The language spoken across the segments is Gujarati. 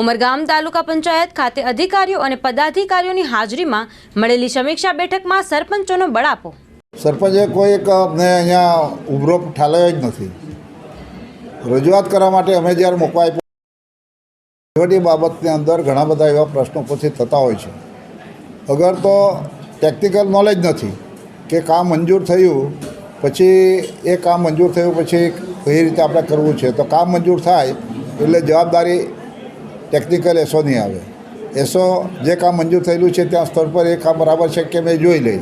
ઉમરગામ તાલુકા પંચાયત ખાતે અધિકારીઓ અને પદાધિકારીઓની હાજરીમાં મળેલી સમીક્ષા બેઠકમાં સરપંચોનો બળાપો. સરપંચે કોઈ એક, અમને અહીંયા ઉભરો ઠાલવ્યો જ નથી. રજૂઆત કરવા માટે અમે જ્યારે મૂકવા વહીવટી બાબતની અંદર ઘણા બધા એવા પ્રશ્નો ઉપસ્થિત થતા હોય છે. અગર તો ટેકનિકલ નોલેજ નથી કે કામ મંજૂર થયું, પછી એ કામ મંજૂર થયું, પછી કઈ રીતે આપણે કરવું છે, તો કામ મંજૂર થાય એટલે જવાબદારી ટેકનિકલ એસો નહીં આવે. એસો જે કામ મંજૂર થયેલું છે ત્યાં સ્તર પર એ કામ બરાબર છે કે મેં જોઈ લઈ.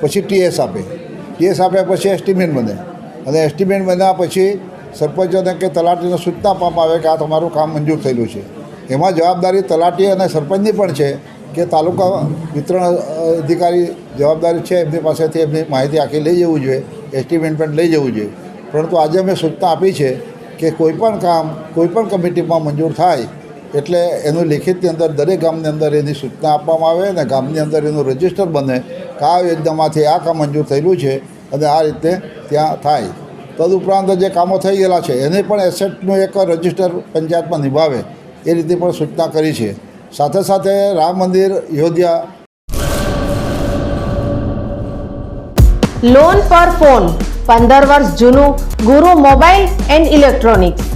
પછી ટીએસ આપે. ટીએસ આપ્યા પછી એસ્ટિમેટ બને. અને એસ્ટિમેટ બન્યા પછી સરપંચોને કે તલાટીને સૂચના આપવામાં આવે કે આ તમારું કામ મંજૂર થયેલું છે. એમાં જવાબદારી તલાટી અને સરપંચની પણ છે કે તાલુકા વિતરણ અધિકારી જવાબદારી છે એમની પાસેથી એમની માહિતી આખી લઈ જવું જોઈએ એસ્ટિમેટ પણ લઈ જવું જોઈએ. પરંતુ આજે અમે સૂચના આપી છે કે કોઈપણ કામ કોઈપણ કમિટીમાં મંજૂર થાય એટલે એનું લેખિતની અંદર દરેક ગામની અંદર એની સૂચના આપવામાં આવે અને ગામની અંદર એનું રજિસ્ટર બને કે આ યોજનામાંથી આ કામ મંજૂર થયેલું છે અને આ રીતે ત્યાં થાય. તદુપરાંત જે કામો થઈ ગયેલા છે, એને પણ એસેટનું એક રજિસ્ટર પંચાયતમાં નિભાવે એ રીતે પણ સૂચના કરી છે. સાથે સાથે રામ મંદિર યોધ્યા લોન પર ફોન પંદર વર્ષ જૂનું ગુરુ મોબાઈલ એન્ડ ઇલેક્ટ્રોનિક્સ.